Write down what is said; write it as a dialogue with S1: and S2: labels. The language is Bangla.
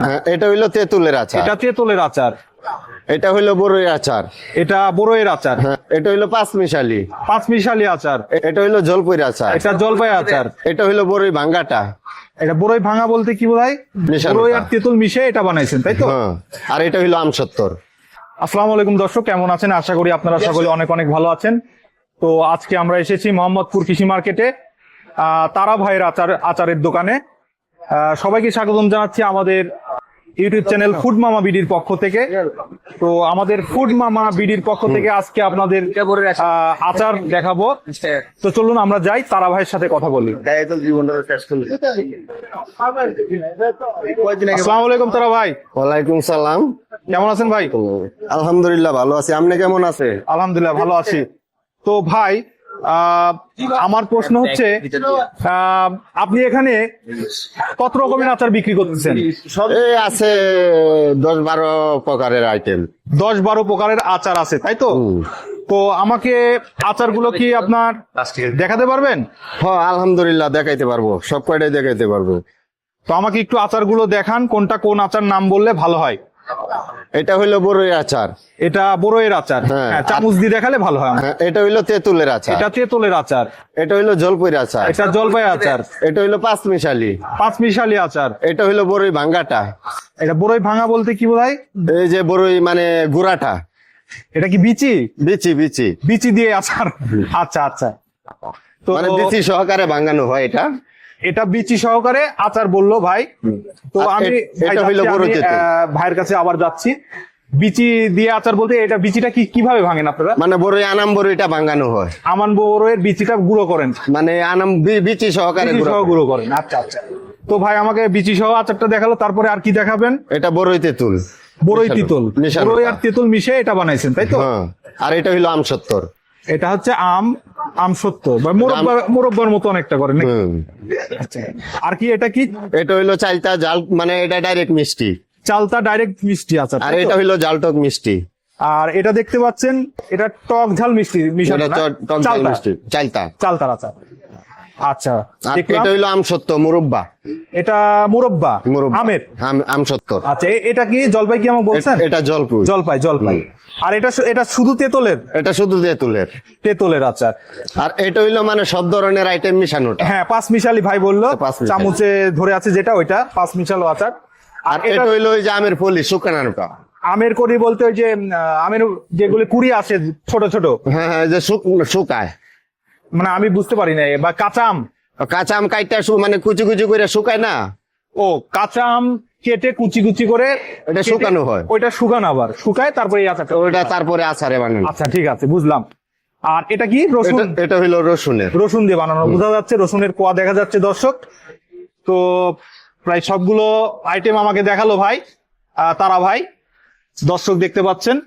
S1: হ্যাঁ, এটা হইল তেঁতুলের আচার।
S2: এটা তেঁতুলের আচার।
S1: এটা হইল বড়ই আচার।
S2: এটা বড়ইয়ের আচার।
S1: হ্যাঁ, এটা হইল পাঁচ মিশালি
S2: পাঁচ মিশালি আচার
S1: এটা হইল জলপুরি আচার।
S2: এটা জলপাই আচার।
S1: এটা হইল বড়ই ভাঙ্গাটা।
S2: এটা বড়ই ভাঙা বলতে কি বোঝায়? বড়ই আর তেঁতুল মিশে এটা বানাইছেন তাই তো?
S1: হ্যাঁ আর এটা হইল আমসত্তর
S2: আসসালামু আলাইকুম দর্শক কেমন আছেন? আশা করি আপনারা সকলে অনেক অনেক ভালো আছেন। তো আজকে আমরা এসেছি মোহাম্মদপুর কৃষি মার্কেটে আহ, তারা ভাইয়ের আচার আচারের দোকানে। আহ, সবাইকে স্বাগতম জানাচ্ছি আমাদের ইউটিউব চ্যানেল ফুড মামা বিডির পক্ষ থেকে। তো আমাদের ফুড মামা বিডির পক্ষ থেকে আজকে আপনাদের আচার দেখাবো। তো চলুন আমরা যাই তারা ভাইয়ের সাথে কথা বলি। আসসালামু আলাইকুম তারা ভাই।
S1: ওয়ালাইকুম সালাম।
S2: কেমন আছেন ভাই?
S1: আলহামদুলিল্লাহ ভালো আছি। আপনি কেমন আছে
S2: আলহামদুলিল্লাহ ভালো আছি। তো ভাই আমার প্রশ্ন হচ্ছে আপনি এখানে কত রকমের আচার বিক্রি করতেছেন?
S1: আছে দশ বারো প্রকারের আইটেম
S2: দশ বারো প্রকারের আচার আছে তাই তো? তো আমাকে আচারগুলো কি আপনার দেখাতে পারবেন?
S1: হ্যাঁ আলহামদুলিল্লাহ দেখাইতে পারব। সব কয়টাই দেখাইতে পারব।
S2: তো আমাকে একটু আচারগুলো দেখান কোনটা কোন আচার নাম বললে ভালো হয়।
S1: এটা হইল বড়ই আচার।
S2: এটা বড়ইয়ের আচার।
S1: হ্যাঁ।
S2: হ্যাঁ, চামচ দিয়ে দেখালে ভালো হয়
S1: হ্যাঁ, এটা হইল তেঁতুলের আচার।
S2: এটা তেঁতুলের আচার।
S1: এটা হইল জলপুরি আচার।
S2: এটা জলপাই আচার।
S1: এটা হইল পাঁচ মিশালি
S2: পাঁচ মিশালি আচার।
S1: এটা হইল বড়ই ভাঙ্গাটা।
S2: এটা বড়ই ভাঙা বলতে কি বোঝায়?
S1: এই যে বড়ই মানে গুড়াটা।
S2: এটা কি বিচি?
S1: বিচি বিচি।
S2: বিচি দিয়ে আচার। আচ্ছা আচ্ছা। তো
S1: মানে বিচি সহকারে ভাঙ্গানো হয় এটা।
S2: এটা বিচি সহকারে আচার বলল ভাই। তো আমি
S1: বড়
S2: আমি, ভাইয়ের কাছে আবার যাচ্ছি। বিচি দিয়ে আচার বলতে এটা বিচিটা কি কীভাবে ভাঙেন আপনারা?
S1: মানে বড়ই আনাম বড় এটা ভাঙানো হয়।
S2: আমান বড়ের বিচিটা গুঁড়ো করেন।
S1: মানে আনাম বিচি সহকারে গুঁড়া
S2: করেন। আচ্ছা আচ্ছা। তো ভাই আমাকে বিচি সহ আচারটা দেখাল তারপরে আর কি দেখাবেন?
S1: এটা বড়ই তেঁতুল।
S2: বড়ই। তিতুল। বড়ই আর তেঁতুল মিশে এটা বানাইছেন তাই তো?
S1: হ্যাঁ আর এটা হইল আমসত্তর
S2: এটা হচ্ছে আম আম সত্য। বা মোরব্বা মোরব্বার মতো অনেকটা?
S1: হুম।
S2: আচ্ছা। আর কি এটা কি?
S1: এটা হইল চালতা জাল মানে এটা ডাইরেক্ট মিষ্টি।
S2: চালতা ডাইরেক্ট মিষ্টি আচার
S1: আর? এটা হইল জালটক মিষ্টি।
S2: আর এটা দেখতে পাচ্ছেন এটা টক ঝাল মিষ্টি মিশানো
S1: টক
S2: ঝাল
S1: মিষ্টি। চালতা।
S2: চালতার আচার। আচ্ছা
S1: এটা হইল আমসত্ব মুরব্বা।
S2: এটা মুরব্বা আমের।
S1: আম-
S2: আচ্ছা এটা কি জলপাই কি আমাকে বলছেন?
S1: এটা জলপুর
S2: জলপাই জলপাই। আর এটা এটা শুধু তেতলের?
S1: এটা শুধু তেঁতুলের।
S2: তেতলের আচার
S1: আর এটা হইল মানে সব ধরনের আইটেম মিশানোটা।
S2: হ্যাঁ পাঁচ মিশালি ভাই বলল
S1: পাঁচ
S2: চামচে ধরে আছে যেটা ওইটা পাঁচ মিশালো আচার।
S1: আর এটা হইল ওই যে আমের ফলি শুকানোটা
S2: আমের করি বলতে ওই যে আমের যেগুলো কুড়ি আসে ছোট ছোট।
S1: হ্যাঁ হ্যাঁ যে শুক- শুকায়।
S2: মানে আমি বুঝতে পারি না বা কাঁচা আম
S1: কাঁচা আম কাইটা শু- মানে কুচি কুচি করে শুকায় না?
S2: ও কাঁচা আম কেটে কুচি কুচি করে
S1: এটা শুকানো হয়।
S2: ওইটা শুকানো আবার। শুকায় তারপরে আচারটা
S1: ওইটা তারপরে আচারে বানানো।
S2: আচ্ছা ঠিক আছে বুঝলাম। আর এটা কি? রসুন?
S1: এটা- হইল রসুনের।
S2: রসুন দিয়ে বানানো। বোঝা যাচ্ছে রসুনের কোয়া দেখা যাচ্ছে দর্শক। তো প্রায় সবগুলো আইটেম আমাকে দেখাল ভাই তারা ভাই। দর্শক দেখতে পাচ্ছেন।